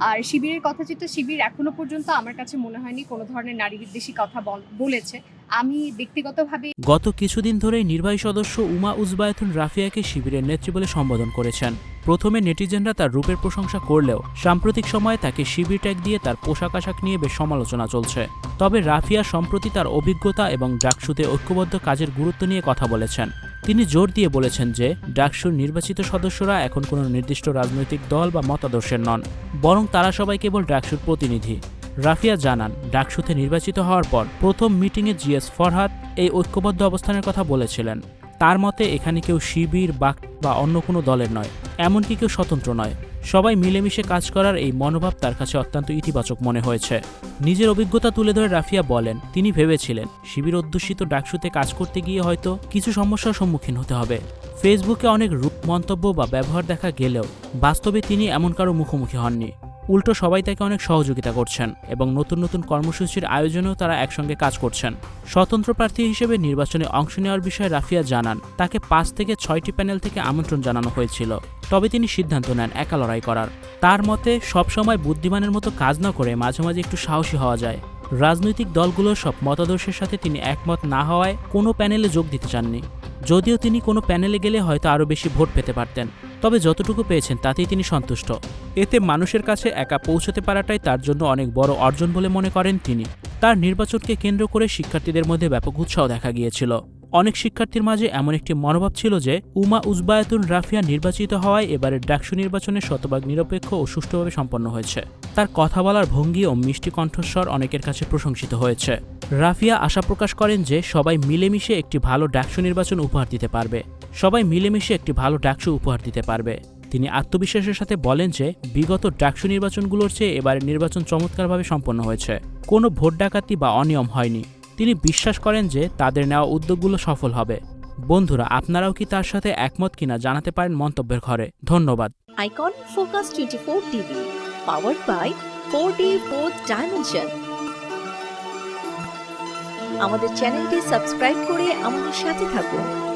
আর শিবিরের কথা যেটা শিবির এখনও পর্যন্ত আমার কাছে মনে হয়নি, কোনো ধরনের নারী বিদ্বেষী কথা বল- বলেছে। আমি ব্যক্তিগতভাবে গত কিছুদিন ধরেই নির্বাহী সদস্য উমা উজবায়তুন রাফিয়াকে শিবিরের নেত্রী বলে সম্বোধন করেছেন। প্রথমে নেটিজেনরা তার রূপের প্রশংসা করলেও সাম্প্রতিক সময়ে তাকে শিবির ট্যাগ দিয়ে তার পোশাক আশাক নিয়ে বেশ সমালোচনা চলছে। তবে রাফিয়া সম্প্রতি তার অভিজ্ঞতা এবং ডাকসুতে ঐক্যবদ্ধ কাজের গুরুত্ব নিয়ে কথা বলেছেন। তিনি জোর দিয়ে বলেছেন যে, ডাকসুর নির্বাচিত সদস্যরা এখন কোনো নির্দিষ্ট রাজনৈতিক দল বা মতাদর্শের নন, বরং তারা সবাই কেবল ডাকসুর প্রতিনিধি। রাফিয়া জানান, ডাকসুতে নির্বাচিত হওয়ার পর প্রথম মিটিংয়ে জিএস ফরহাদ এই ঐক্যবদ্ধ অবস্থানের কথা বলেছিলেন। তার মতে, এখানে কেউ শিবির, বাক বা অন্য কোনো দলের নয়, এমনকি কেউ স্বতন্ত্র নয়। সবাই মিলেমিশে কাজ করার এই মনোভাব তার কাছে অত্যন্ত ইতিবাচক মনে হয়েছে। নিজের অভিজ্ঞতা তুলে ধরে রাফিয়া বলেন, তিনি ভেবেছিলেন, শিবির অধ্যুষিত ডাকসুতে কাজ করতে গিয়ে হয়তো কিছু সমস্যার সম্মুখীন হতে হবে। ফেসবুকে অনেক রূপ, মন্তব্য বা ব্যবহার দেখা গেলেও বাস্তবে তিনি এমন কারও মুখোমুখি হননি। উল্টো সবাই তাকে অনেক সহযোগিতা করছেন এবং নতুন নতুন কর্মসূচির আয়োজনেও তারা একসঙ্গে কাজ করছেন। স্বতন্ত্র প্রার্থী হিসেবে নির্বাচনে অংশ নেওয়ার বিষয়ে রাফিয়া জানান, তাকে পাঁচ থেকে ছয়টি প্যানেল থেকে আমন্ত্রণ জানানো হয়েছিল। তবে তিনি সিদ্ধান্ত নেন একা লড়াই করার। তার মতে, সবসময় বুদ্ধিমানের মতো কাজ না করে মাঝে মাঝে একটু সাহসী হওয়া যায়। রাজনৈতিক দলগুলোর সব মতাদর্শের সাথে তিনি একমত না হওয়ায় কোনো প্যানেলে যোগ দিতে চাননি। যদিও তিনি কোনো প্যানেলে গেলে হয়তো আরও বেশি ভোট পেতে পারতেন। তবে যতটুকু পেয়েছেন তাতেই তিনি সন্তুষ্ট। এতে মানুষের কাছে একা পৌঁছতে পারাটাই তার জন্য অনেক বড় অর্জন বলে মনে করেন তিনি। তার নির্বাচনকে কেন্দ্র করে শিক্ষার্থীদের মধ্যে ব্যাপক উৎসাহ দেখা গিয়েছিল। অনেক শিক্ষার্থীর মাঝে এমন একটি মনোভাব ছিল যে, উমা উজবায়াতুন রাফিয়া নির্বাচিত হওয়ায় এবারের ডাকসু নির্বাচনে শতভাগ নিরপেক্ষ ও সুষ্ঠুভাবে সম্পন্ন হয়েছে। তার কথা বলার ভঙ্গি ও মিষ্টি কণ্ঠস্বর অনেকের কাছে প্রশংসিত হয়েছে। রাফিয়া আশা প্রকাশ করেন যে, সবাই মিলেমিশে একটি ভালো ডাকসু নির্বাচন উপহার দিতে পারবে। সবাই মিলেমিশে একটি ভালো ডাকসু উপহার দিতে পারবে। তিনি আত্মবিশ্বাসের সাথে বলেন যে, বিগত ডাকসু নির্বাচনগুলোর চেয়ে এবারের নির্বাচন চমৎকারভাবে সম্পন্ন হয়েছে। কোনো ভোট ডাকাতি বা অনিয়ম হয়নি। তিনি বিশ্বাস করেন যে, তাদের নেওয়া উদ্যোগগুলো সফল হবে। বন্ধুরা, আপনারাও কি তার সাথে একমত কিনা জানাতে পারেন মন্তব্যের ঘরে। ধন্যবাদ। Icon focus twenty four TV powered by four D fourth dimension আমাদের চ্যানেলটি সাবস্ক্রাইব করে আমাদের সাথে থাকুন।